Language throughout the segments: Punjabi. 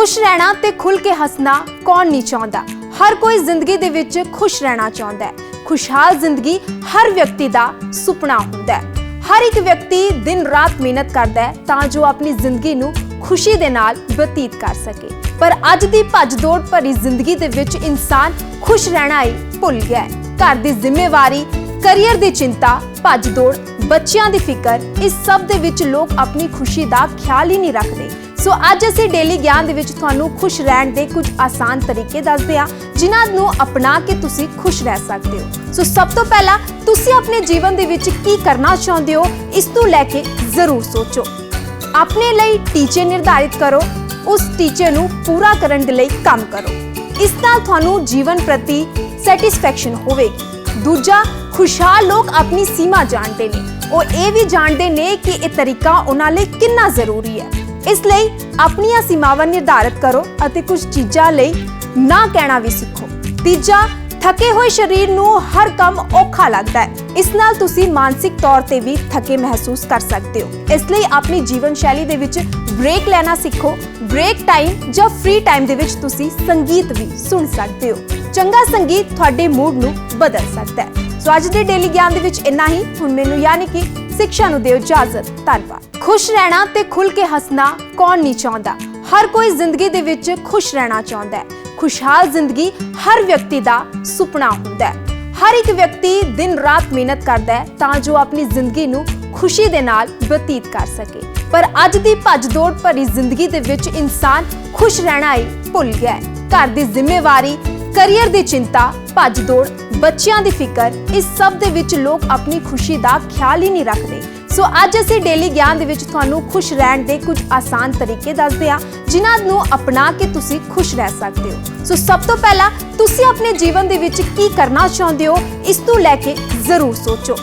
ਖੁਸ਼ ਰਹਿਣਾ ਤੇ ਖੁੱਲ ਕੇ ਹੱਸਣਾ ਕੌਣ ਨਹੀਂ ਚਾਹੁੰਦਾ? ਹਰ ਕੋਈ ਜ਼ਿੰਦਗੀ ਦੇ ਵਿੱਚ ਖੁਸ਼ ਰਹਿਣਾ ਚਾਹੁੰਦਾ ਹੈ। ਖੁਸ਼ਹਾਲ ਜ਼ਿੰਦਗੀ ਹਰ ਵਿਅਕਤੀ ਦਾ ਸੁਪਨਾ ਹੁੰਦਾ ਹੈ। ਹਰ ਇੱਕ ਵਿਅਕਤੀ ਦਿਨ ਰਾਤ ਮਿਹਨਤ ਕਰਦਾ ਹੈ ਤਾਂ ਜੋ ਆਪਣੀ ਜ਼ਿੰਦਗੀ ਨੂੰ ਖੁਸ਼ੀ ਦੇ ਨਾਲ ਬਤੀਤ ਕਰ ਸਕੇ। ਪਰ ਅੱਜ ਦੀ ਭੱਜ-ਦੌੜ ਭਰੀ ਜ਼ਿੰਦਗੀ ਦੇ ਵਿੱਚ ਇਨਸਾਨ ਖੁਸ਼ ਰਹਿਣਾ ਹੀ ਭੁੱਲ ਗਿਆ ਹੈ। ਘਰ ਦੀ ਜ਼ਿੰਮੇਵਾਰੀ, ਕੈਰੀਅਰ ਦੀ ਚਿੰਤਾ ਭੱਜ-ਦੌੜ ਬੱਚਿਆਂ ਦੀ ਫਿਕਰ, ਇਸ ਸਭ ਦੇ ਵਿੱਚ ਲੋਕ ਆਪਣੀ ਖੁਸ਼ੀ ਦਾ ਖਿਆਲ ਹੀ ਨਹੀਂ ਰੱਖਦੇ। ਸੋ ਅੱਜ ਅਸੀਂ ਡੇਲੀ ਗਿਆਨ ਦੇ ਵਿੱਚ ਤੁਹਾਨੂੰ ਖੁਸ਼ ਰਹਿਣ ਦੇ ਕੁਝ ਆਸਾਨ ਤਰੀਕੇ ਦੱਸਦੇ ਹਾਂ, ਜਿਨ੍ਹਾਂ ਨੂੰ ਅਪਣਾ ਕੇ ਤੁਸੀਂ ਖੁਸ਼ ਰਹਿ ਸਕਦੇ ਹੋ। ਸੋ ਸਭ ਤੋਂ ਪਹਿਲਾਂ ਤੁਸੀਂ ਆਪਣੇ ਜੀਵਨ ਦੇ ਵਿੱਚ ਕੀ ਕਰਨਾ ਚਾਹੁੰਦੇ ਹੋ, ਇਸ ਤੋਂ ਲੈ ਕੇ ਜ਼ਰੂਰ ਸੋਚੋ। ਆਪਣੇ ਲਈ ਟੀਚੇ ਨਿਰਧਾਰਿਤ ਕਰੋ, ਉਸ ਟੀਚੇ ਨੂੰ ਪੂਰਾ ਕਰਨ ਦੇ ਲਈ ਕੰਮ ਕਰੋ। ਇਸ ਨਾਲ ਤੁਹਾਨੂੰ ਜੀਵਨ ਪ੍ਰਤੀ ਸੈਟੀਸਫੈਕਸ਼ਨ ਹੋਵੇਗੀ। ਦੂਜਾ, ਖੁਸ਼ਹਾਲ ਲੋਕ ਆਪਣੀ ਸੀਮਾ ਜਾਣਦੇ ਨੇ। ਉਹ ਇਹ ਵੀ ਜਾਣਦੇ ਨੇ ਕਿ ਇਹ ਤਰੀਕਾ ਉਹਨਾਂ ਲਈ ਕਿੰਨਾ ਜ਼ਰੂਰੀ ਹੈ। ਇਸ ਲਈ ਆਪਣੀਆਂ ਸੀਮਾਵਾਂ ਨਿਰਧਾਰਤ ਕਰੋ ਅਤੇ ਕੁਝ ਚੀਜ਼ਾਂ ਲਈ ਨਾ ਕਹਿਣਾ ਵੀ ਸਿੱਖੋ। ਤੀਜਾ ਥਕੇ ਹੋਏ ਸਰੀਰ ਨੂੰ ਹਰ ਕੰਮ ਔਖਾ ਲੱਗਦਾ ਹੈ। ਇਸ ਨਾਲ ਤੁਸੀਂ ਮਾਨਸਿਕ ਤੌਰ ਤੇ ਵੀ ਥਕੇ ਮਹਿਸੂਸ ਕਰ ਸਕਦੇ ਹੋ। ਇਸ ਲਈ ਆਪਣੀ ਜੀਵਨ ਸ਼ੈਲੀ ਦੇ ਵਿੱਚ ਬ੍ਰੇਕ ਲੈਣਾ ਸਿੱਖੋ। ਬ੍ਰੇਕ ਟਾਈਮ ਜਾਂ ਫ੍ਰੀ ਟਾਈਮ ਦੇ ਵਿੱਚ ਤੁਸੀਂ ਸੰਗੀਤ ਵੀ ਸੁਣ ਸਕਦੇ ਹੋ। ਚੰਗਾ ਸੰਗੀਤ ਤੁਹਾਡੇ ਮੂਡ ਨੂੰ ਬਦਲ ਸਕਦਾ ਹੈ। ਸੋ ਅੱਜ ਦੇ ਡੇਲੀ ਗਿਆਨ ਦੇ ਵਿੱਚ ਇੰਨਾ ਹੀ। ਹੁਣ ਮੈਨੂੰ ਯਾਨੀ ਕਿ ਸਿੱਖਿਆ ਨੂੰ ਦਿਓ ਇਜਾਜ਼ਤ। ਧੰਨਵਾਦ। ਖੁਸ਼ ਰਹਿਣਾ ਤੇ ਖੁੱਲ ਕੇ ਹੱਸਣਾ ਕੌਣ ਨਹੀਂ ਚਾਹੁੰਦਾ? ਹਰ ਕੋਈ ਜ਼ਿੰਦਗੀ ਦੇ ਵਿੱਚ ਖੁਸ਼ ਰਹਿਣਾ ਚਾਹੁੰਦਾ ਹੈ। ਖੁਸ਼ਹਾਲ ਜ਼ਿੰਦਗੀ ਹਰ ਵਿਅਕਤੀ ਦਾ ਸੁਪਨਾ ਹੁੰਦਾ ਹੈ। ਹਰ ਇੱਕ ਵਿਅਕਤੀ ਦਿਨ ਰਾਤ ਮਿਹਨਤ ਕਰਦਾ ਹੈ ਤਾਂ ਜੋ ਆਪਣੀ ਜ਼ਿੰਦਗੀ ਨੂੰ ਖੁਸ਼ੀ ਦੇ ਨਾਲ ਬਤੀਤ ਕਰ ਸਕੇ। ਪਰ ਅੱਜ ਦੀ ਭੱਜ-ਦੌੜ ਭਰੀ ਜ਼ਿੰਦਗੀ ਦੇ ਵਿੱਚ ਇਨਸਾਨ ਖੁਸ਼ ਰਹਿਣਾ ਹੀ ਭੁੱਲ ਗਿਆ ਹੈ। ਘਰ ਦੀ ਜ਼ਿੰਮੇਵਾਰੀ, ਕੈਰੀਅਰ ਦੀ ਚਿੰਤਾ ਭੱਜ-ਦੌੜ ਬੱਚਿਆਂ ਦੀ ਫਿਕਰ, ਇਸ ਸਭ ਦੇ ਵਿੱਚ ਲੋਕ ਆਪਣੀ ਖੁਸ਼ੀ ਦਾ ਖਿਆਲ ਹੀ ਨਹੀਂ ਰੱਖਦੇ। ਸੋ ਅੱਜ ਅਸੀਂ ਡੇਲੀ ਗਿਆਨ ਦੇ ਵਿੱਚ ਤੁਹਾਨੂੰ ਖੁਸ਼ ਰਹਿਣ ਦੇ ਕੁਝ ਆਸਾਨ ਤਰੀਕੇ ਦੱਸਦੇ ਹਾਂ, ਜਿਨ੍ਹਾਂ ਨੂੰ ਅਪਣਾ ਕੇ ਤੁਸੀਂ ਖੁਸ਼ ਰਹਿ ਸਕਦੇ ਹੋ। ਸੋ ਸਭ ਤੋਂ ਪਹਿਲਾਂ ਤੁਸੀਂ ਆਪਣੇ ਜੀਵਨ ਦੇ ਵਿੱਚ ਕੀ ਕਰਨਾ ਚਾਹੁੰਦੇ ਹੋ, ਇਸ ਤੋਂ ਲੈ ਕੇ ਜ਼ਰੂਰ ਸੋਚੋ।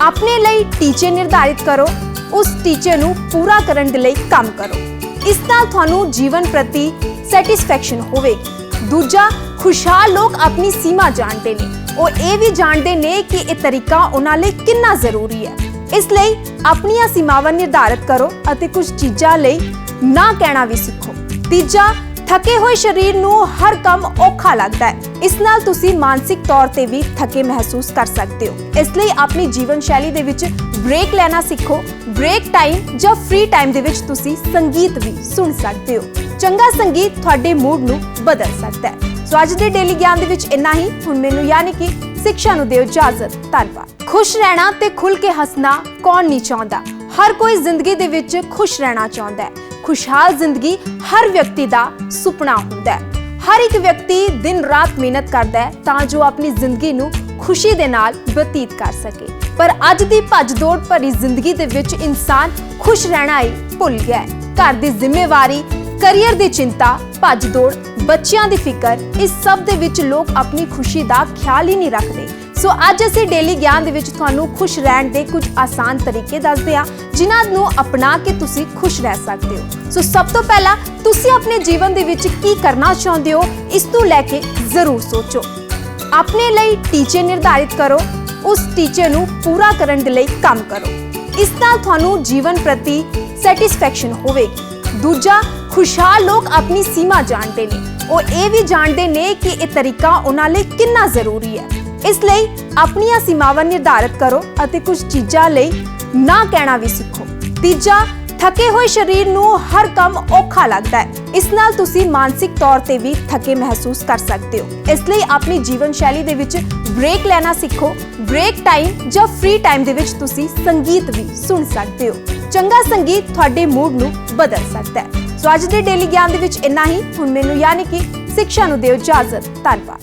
ਆਪਣੇ ਲਈ ਟੀਚੇ ਨਿਰਧਾਰਿਤ ਕਰੋ, ਉਸ ਟੀਚੇ ਨੂੰ ਪੂਰਾ ਕਰਨ ਦੇ ਲਈ ਕੰਮ ਕਰੋ। ਇਸ ਨਾਲ ਤੁਹਾਨੂੰ ਜੀਵਨ ਪ੍ਰਤੀ ਸੈਟੀਸਫੈਕਸ਼ਨ ਹੋਵੇਗੀ। ਦੂਜਾ, ਖੁਸ਼ਹਾਲ ਲੋਕ ਆਪਣੀ ਸੀਮਾ ਜਾਣਦੇ ਨੇ। ਉਹ ਇਹ ਵੀ ਜਾਣਦੇ ਨੇ ਕਿ ਇਹ ਤਰੀਕਾ ਉਹਨਾਂ ਲਈ ਕਿੰਨਾ ਜ਼ਰੂਰੀ ਹੈ। ਇਸ ਲਈ ਆਪਣੀਆਂ ਸੀਮਾਵਾਂ ਨਿਰਧਾਰਿਤ ਕਰੋ ਅਤੇ ਕੁਝ ਚੀਜ਼ਾਂ ਲਈ ਨਾ ਕਹਿਣਾ ਵੀ ਸਿੱਖੋ। ਤੀਜਾ, ਥਕੇ ਹੋਏ ਸਰੀਰ ਨੂੰ ਹਰ ਕੰਮ ਔਖਾ ਲੱਗਦਾ ਹੈ। ਇਸ ਨਾਲ ਤੁਸੀਂ ਮਾਨਸਿਕ ਤੌਰ ਤੇ ਵੀ ਥਕੇ ਮਹਿਸੂਸ ਕਰ ਸਕਦੇ ਹੋ। ਇਸ ਲਈ ਆਪਣੀ ਜੀਵਨ ਸ਼ੈਲੀ ਦੇ ਵਿੱਚ ਬ੍ਰੇਕ ਲੈਣਾ ਸਿੱਖੋ। ਬ੍ਰੇਕ ਟਾਈਮ ਜਾਂ ਫ੍ਰੀ ਟਾਈਮ ਦੇ ਵਿੱਚ ਤੁਸੀਂ ਸੰਗੀਤ ਵੀ ਸੁਣ ਸਕਦੇ ਹੋ। ਚੰਗਾ ਸੰਗੀਤ ਤੁਹਾਡੇ ਮੂਡ ਨੂੰ ਬਦਲ ਸਕਦਾ ਹੈ। ਸੋ ਅੱਜ ਦੇ ਡੇਲੀ ਗਿਆਨ ਦੇ ਵਿੱਚ ਇੰਨਾ ਹੀ। ਹੁਣ ਮੈਨੂੰ ਯਾਨੀ ਕਿ ਸਿੱਖਿਆ ਨੂੰ ਦਿਓ ਇਜਾਜ਼ਤ। ਧੰਨਵਾਦ। ਖੁਸ਼ ਰਹਿਣਾ ਤੇ ਖੁੱਲ ਕੇ ਹੱਸਣਾ ਕੌਣ ਨਹੀਂ ਚਾਹੁੰਦਾ? ਹਰ ਕੋਈ ਜ਼ਿੰਦਗੀ ਦੇ ਵਿੱਚ ਖੁਸ਼ ਰਹਿਣਾ ਚਾਹੁੰਦਾ ਹੈ। ਖੁਸ਼ਹਾਲ ਜ਼ਿੰਦਗੀ ਹਰ ਵਿਅਕਤੀ ਦਾ ਸੁਪਨਾ ਹੁੰਦਾ ਹੈ। ਹਰ ਇੱਕ ਵਿਅਕਤੀ ਦਿਨ ਰਾਤ ਮਿਹਨਤ ਕਰਦਾ ਹੈ ਤਾਂ ਜੋ ਆਪਣੀ ਜ਼ਿੰਦਗੀ ਨੂੰ ਖੁਸ਼ੀ ਦੇ ਨਾਲ ਬਤੀਤ ਕਰ ਸਕੇ। ਪਰ ਅੱਜ ਦੀ ਭੱਜ-ਦੌੜ ਭਰੀ ਜ਼ਿੰਦਗੀ ਦੇ ਵਿੱਚ ਇਨਸਾਨ ਖੁਸ਼ ਰਹਿਣਾ ਹੀ ਭੁੱਲ ਗਿਆ ਹੈ। ਘਰ ਦੀ ਜ਼ਿੰਮੇਵਾਰੀ ਕਰੀਅਰ ਦੀ ਚਿੰਤਾ ਭੱਜ-ਦੌੜ ਬੱਚਿਆਂ ਦੀ ਫਿਕਰ, ਇਸ ਸਭ ਦੇ ਵਿੱਚ ਲੋਕ ਆਪਣੀ ਖੁਸ਼ੀ ਦਾ ਖਿਆਲ ਹੀ ਨਹੀਂ ਰੱਖਦੇ। ਸੋ ਅੱਜ ਅਸੀਂ ਡੇਲੀ ਗਿਆਨ ਦੇ ਵਿੱਚ ਤੁਹਾਨੂੰ ਖੁਸ਼ ਰਹਿਣ ਦੇ ਕੁਝ ਆਸਾਨ ਤਰੀਕੇ ਦੱਸਦੇ ਹਾਂ, ਜਿਨ੍ਹਾਂ ਨੂੰ ਅਪਣਾ ਕੇ ਤੁਸੀਂ ਖੁਸ਼ ਰਹਿ ਸਕਦੇ ਹੋ। ਸੋ ਸਭ ਤੋਂ ਪਹਿਲਾਂ ਤੁਸੀਂ ਆਪਣੇ ਜੀਵਨ ਦੇ ਵਿੱਚ ਕੀ ਕਰਨਾ ਚਾਹੁੰਦੇ ਹੋ, ਇਸ ਤੋਂ ਲੈ ਕੇ ਜ਼ਰੂਰ ਸੋਚੋ। ਆਪਣੇ ਲਈ ਟੀਚੇ ਨਿਰਧਾਰਿਤ ਕਰੋ, ਉਸ ਟੀਚੇ ਨੂੰ ਪੂਰਾ ਕਰਨ ਦੇ ਲਈ ਕੰਮ ਕਰੋ। ਇਸ ਨਾਲ ਤੁਹਾਨੂੰ ਜੀਵਨ ਪ੍ਰਤੀ ਸੈਟੀਸਫੈਕਸ਼ਨ ਹੋਵੇਗੀ। ਦੂਜਾ ਖੁਸ਼ਹਾਲ ਲੋਕ ਆਪਣੀ ਸੀਮਾ ਜਾਣਦੇ ਨੇ। ਉਹ ਇਹ ਵੀ ਜਾਣਦੇ ਨੇ ਕਿ ਇਹ ਤਰੀਕਾ ਉਹਨਾਂ ਲਈ ਕਿੰਨਾ ਜ਼ਰੂਰੀ ਹੈ। ਇਸ ਲਈ ਆਪਣੀਆਂ ਸੀਮਾਵਾਂ ਨਿਰਧਾਰਿਤ ਕਰੋ ਅਤੇ ਕੁਝ ਚੀਜ਼ਾਂ ਲਈ ਨਾ ਕਹਿਣਾ ਵੀ ਸਿੱਖੋ। ਤੀਜਾ, ਥਕੇ ਹੋਏ ਸਰੀਰ ਨੂੰ ਹਰ ਕੰਮ ਔਖਾ ਲੱਗਦਾ ਹੈ। ਇਸ ਨਾਲ ਤੁਸੀਂ ਮਾਨਸਿਕ ਤੌਰ ਤੇ ਵੀ ਥਕੇ ਮਹਿਸੂਸ ਕਰ ਸਕਦੇ ਹੋ। ਇਸ ਲਈ ਆਪਣੀ ਜੀਵਨ ਸ਼ੈਲੀ ਦੇ ਵਿੱਚ ਬ੍ਰੇਕ ਲੈਣਾ ਸਿੱਖੋ। ਬ੍ਰੇਕ ਟਾਈਮ ਜਾਂ ਫ੍ਰੀ ਟਾਈਮ ਦੇ ਵਿੱਚ ਤੁਸੀਂ ਸੰਗੀਤ ਵੀ ਸੁਣ ਸਕਦੇ ਹੋ। ਚੰਗਾ ਸੰਗੀਤ ਤੁਹਾਡੇ ਮੂਡ ਨੂੰ ਬਦਲ ਸਕਦਾ ਹੈ। ਸੋ ਅੱਜ ਦੇ ਡੇਲੀ ਗਿਆਨ ਦੇ ਵਿੱਚ ਇੰਨਾ ਹੀ। ਹੁਣ ਮੈਨੂੰ ਯਾਨੀ ਕਿ ਸਿੱਖਿਆ ਨੂੰ ਦਿਓ ਇਜਾਜ਼ਤ। ਧੰਨਵਾਦ।